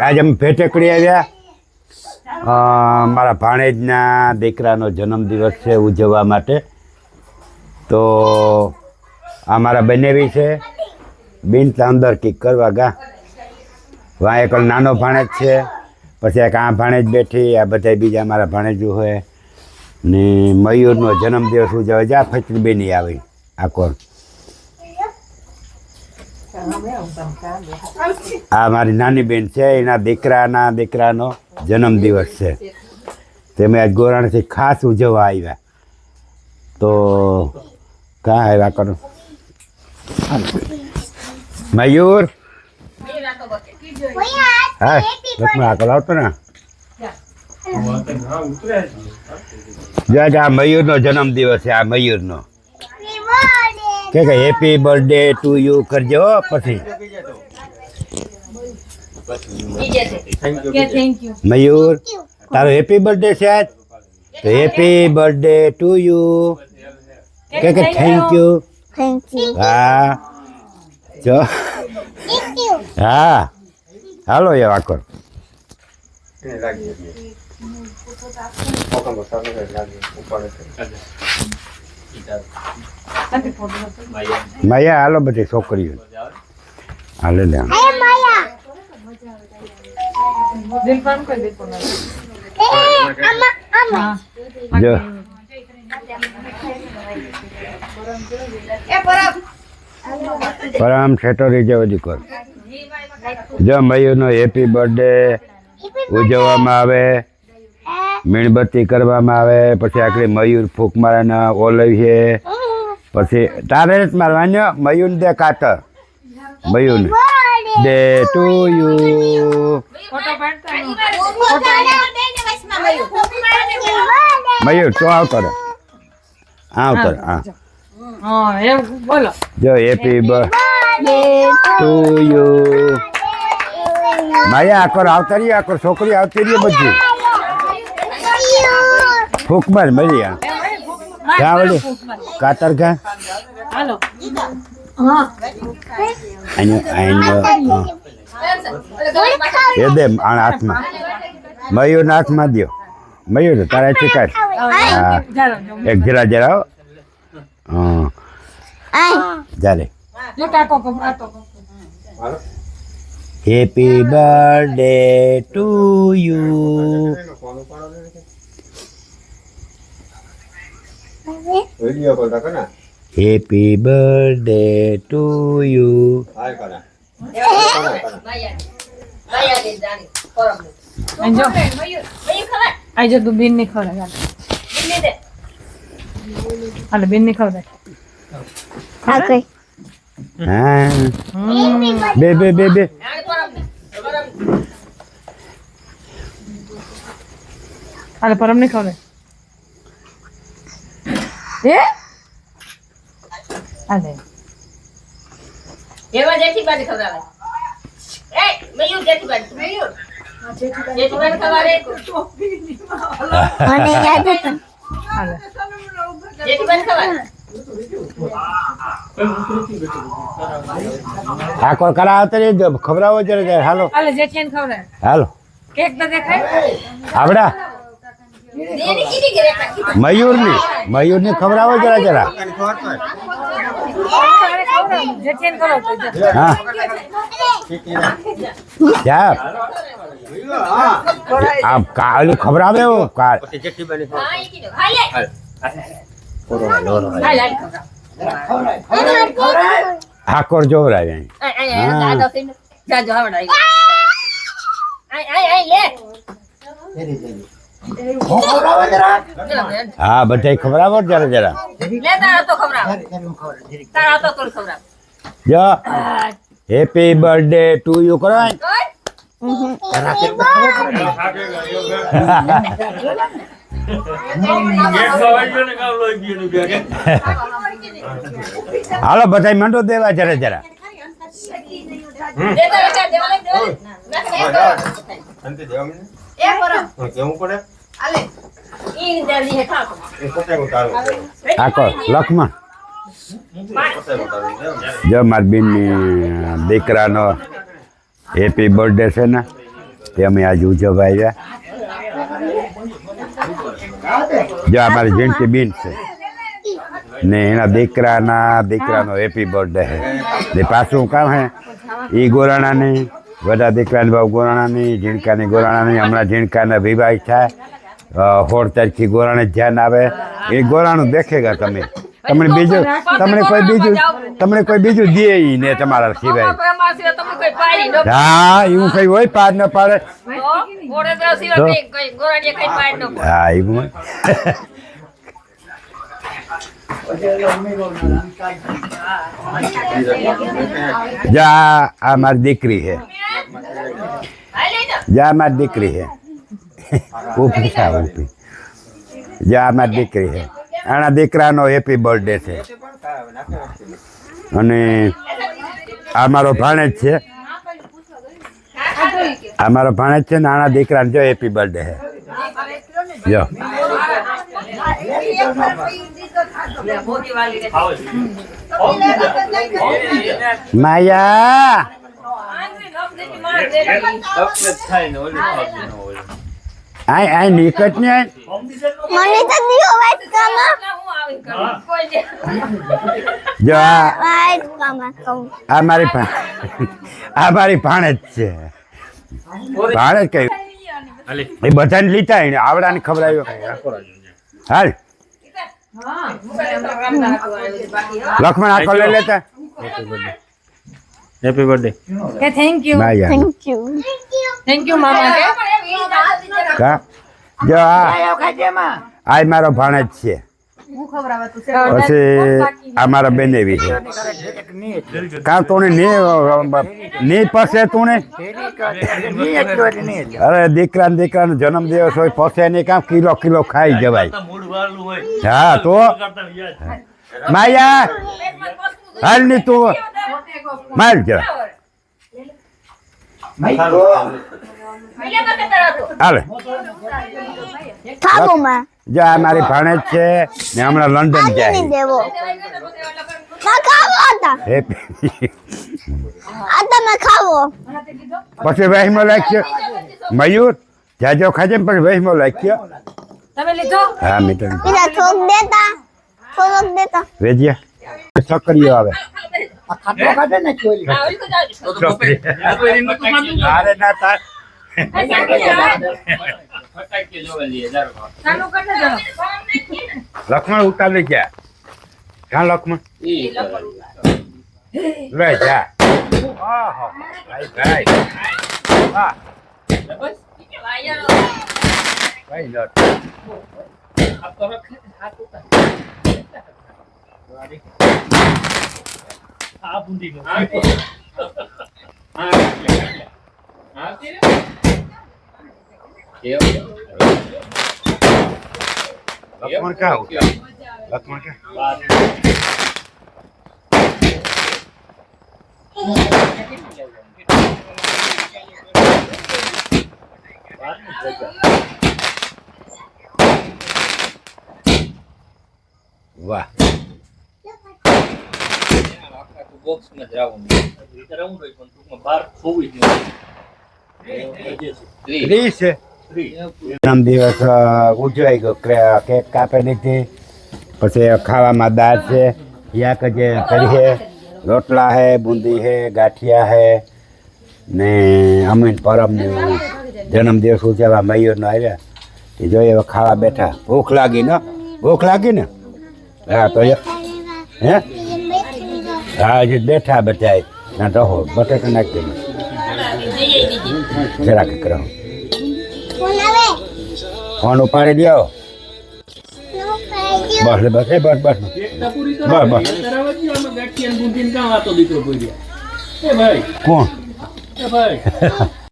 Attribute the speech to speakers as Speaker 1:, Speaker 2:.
Speaker 1: આજે અમે ભેટેકડી આવ્યા. મારા ભાણેજના દીકરાનો જન્મદિવસ છે ઉજવવા માટે. તો આ મારા બનેવી છે. બિન અંદર કિક કરવા ગા. વાં એક નાનો ભાણેજ છે, પછી એક આ ભાણેજ બેઠી, આ બધા બીજા મારા ભાણેજો હોય. ને મયુરનો જન્મદિવસ ઉજવવા જા ફચરી બેની આવી. આ કોણ? આ મારી નાની બેન છે એના દીકરાના દીકરાનો જન્મદિવસ છે. તેમે આજ ગોરાણથી ખાસ ઉજવવા આવ્યા. તો કાં આવ્યા કરો? મયુર? હા લક્ષ્મણ આગળ આવતો ને? જો આજે આ મયુરનો જન્મદિવસ છે આ મયુરનો. કે કે હેપી બર્થડે ટુ યુ કરજો પછી.
Speaker 2: થેન્ક
Speaker 1: મયુર તારો હેપી બર્થડે છે આજ? તો હેપી બર્થડે ટુ યુ કે કે થેન્ક યુ હા. જો. હા. હાલો એ વાકર માયા હાલો બધી છોકરીઓ. હાલે લે જો. પરમ છેટોરી જેવો દીકરો. જો મયુરનો હેપી બર્થડે ઉજવવામાં આવે. મીણબત્તી કરવામાં આવે પછી આખરે મયુર ફૂંક મારાના છે. પછી તારે જ મારવાનો મયુર દે કાતર. મયુર. દે ટુ યુ. મયુર તો આવતો રે આવતો રે હા. જો happy birthday to you. Maya આકર આવતા રહી આકર છોકરી આવતી રહી બધી. ફૂંક માર મળી આ. ક્યાં વળી કાતર ક્યાં
Speaker 2: હાલો. હા
Speaker 1: આનો આનો હા. એ દે આના હાથમાં. મયુરના હાથમાં દ્યો. મયુર તારા ચીકાય હા.
Speaker 2: ચાલો જો
Speaker 1: એક જરા જરા હો. હા ચાલે
Speaker 2: જો કાકો. કપડાતો
Speaker 1: happy birthday to you
Speaker 3: video call રાખો ને
Speaker 1: happy birthday to you
Speaker 3: hi કરા
Speaker 2: આજો આજો તું બેનની ખવડાવ હાલો બેનની ખવડાવ
Speaker 1: હા બે બે બે બે
Speaker 2: હાલો પરમની એ હાલે.
Speaker 4: એવા જેઠી બાજુ ખવડાવે. એ મયુર જેઠી મયુર ખવડાવે. ખવડાવે.
Speaker 1: આ જરા હાલો.
Speaker 2: હાલે જેઠિયાને ખવડાવ
Speaker 1: હાલો.
Speaker 2: કેક તો દેખાય
Speaker 1: આવડા. મયુરની મયુરની ખબરાવો જરા જરા?
Speaker 2: ખવડાવ.
Speaker 1: હા. જા. આ કાલ હો કાલ
Speaker 4: હા ખવડાવે થઈને જાજો હવડાવી આય આય આય લે.
Speaker 1: હા બધા ખબરાવો જરા જરા.
Speaker 4: લે તારા તો ખવડાવ. તારા તો થોડું ખવડાવ.
Speaker 1: જો હેપી બર્થડે ટુ યુ કરો હાલો બધા મંડો દેવા જરા જરા.
Speaker 4: દેવા એ પરમ
Speaker 3: હું કેવું પડે
Speaker 4: આલે ઈ જલ્દી હે થાકો
Speaker 3: એ પોતે ઉતારું
Speaker 1: હાકો લખમણ
Speaker 3: પોતે ઉતારું
Speaker 1: જો મારી બેનની દીકરાનો હેપી બર્થડે છે ને તે અમે આજે ઉજવવા આવ્યા જો અમારી જયંતિ બેન છે ને એના દીકરાના દીકરાનો હેપી બર્થડે છે ને પાછું કામ હે એ ગોરાણાની બધા દીકરાને બહુ ગોરાણાની ઝીણકાની ગોરાણાની હમણાં ઝીણકાના વિવાહ થાય. હોળ તારીખથી ગોરાણે ધ્યાન આવે. એ ગોરાણું દેખેગા તમે. તમને બીજું તમને કોઈ બીજું તમને કોઈ બીજું દે ને તમારા સિવાય. હા એવું કઈ હોય પાર ન પાડે. હા એવું જા આ મારી દીકરી છે. જા મારી દીકરી છે ઉપી થા ઉપી જા મારી દીકરી છે આના દીકરાનો હેપી બર્થડે છે. અને આ મારો ભાણેજ છે. આ મારો ભાણેજ છે ને આના દીકરાને જો હેપી બર્થડે છે જો. માયા
Speaker 4: આંગળી નખ દેતી માર દે.
Speaker 1: આય આય નિકટ ને આય.
Speaker 5: મને તો દિયો વાઈટ કામા
Speaker 4: ના, હું આવી કરું. કોઈ જે.
Speaker 1: જો આ મારી ભા- આ મારી ભાણેજ છે ભાણેજ કઈ એ બધાને લીધા એને આવડાને ખબર હાલ લક્ષ્મણ આખો લઈ લેતા
Speaker 2: કે thank you
Speaker 1: Maya
Speaker 5: thank you
Speaker 2: thank you મામા કે
Speaker 1: કા? જો આ આ મારો ભાણેજ છે. પછી આ મારા બેનેવી છે. કાં તું ને ની પાસે તું અરે દીકરા ને દીકરાનો જન્મ દિવસ હોય પસે નહીં કામ કિલો કિલો ખાઈ જવાય. હા તો? માયા! હાલની તું માર આ મારી ભાણેજ છે. ને હમણાં લંડન જાય. પછી વહેમો લાગ્યો મયુર જાજો ખાજે પણ પછી વહેમો લાગ્યો
Speaker 2: તમે લીધો?
Speaker 1: હા મીટર
Speaker 5: થોક દેતા
Speaker 1: વેજ્યા આવે.
Speaker 4: હા, કાઢે ને ચોરી
Speaker 1: અરે ના
Speaker 2: તાર
Speaker 1: લક્ષ્મણ ઉતારી ગયા. ક્યાં લક્ષ્મણ લે જા. ભાઈ ભાઈ. વાહ
Speaker 4: વાયરો.
Speaker 1: ભાઈ નટ લક્ષ્મણ ક્યાં ઉતારી લક્ષ્મણ ક્યાં? વાહ. ત્રીસ છે જન્મ દિવસ અ, ઉજવાઈ ગયો. કેક કાપી લીધી પછી ખાવામાં દાળ છે. યાક જે કરી છે. રોટલા હે બુંદી છે ગાંઠિયા હે. ને અમીન પરમનું જન્મદિવસ ઉજવવા મયુરનો આવ્યા. એ જોઈએ હવે ખાવા બેઠા. ભૂખ લાગી ને? ભૂખ લાગી ને? હા તો હે? હા હજી બેઠા બચાય ના રહો બટેટા નાખી દે. જરાક કરો.
Speaker 5: ફોન
Speaker 1: ઉપાડી દો. બસ બસ એ બસ બસ. બસ બસ. કોણ?
Speaker 6: એ ભાઈ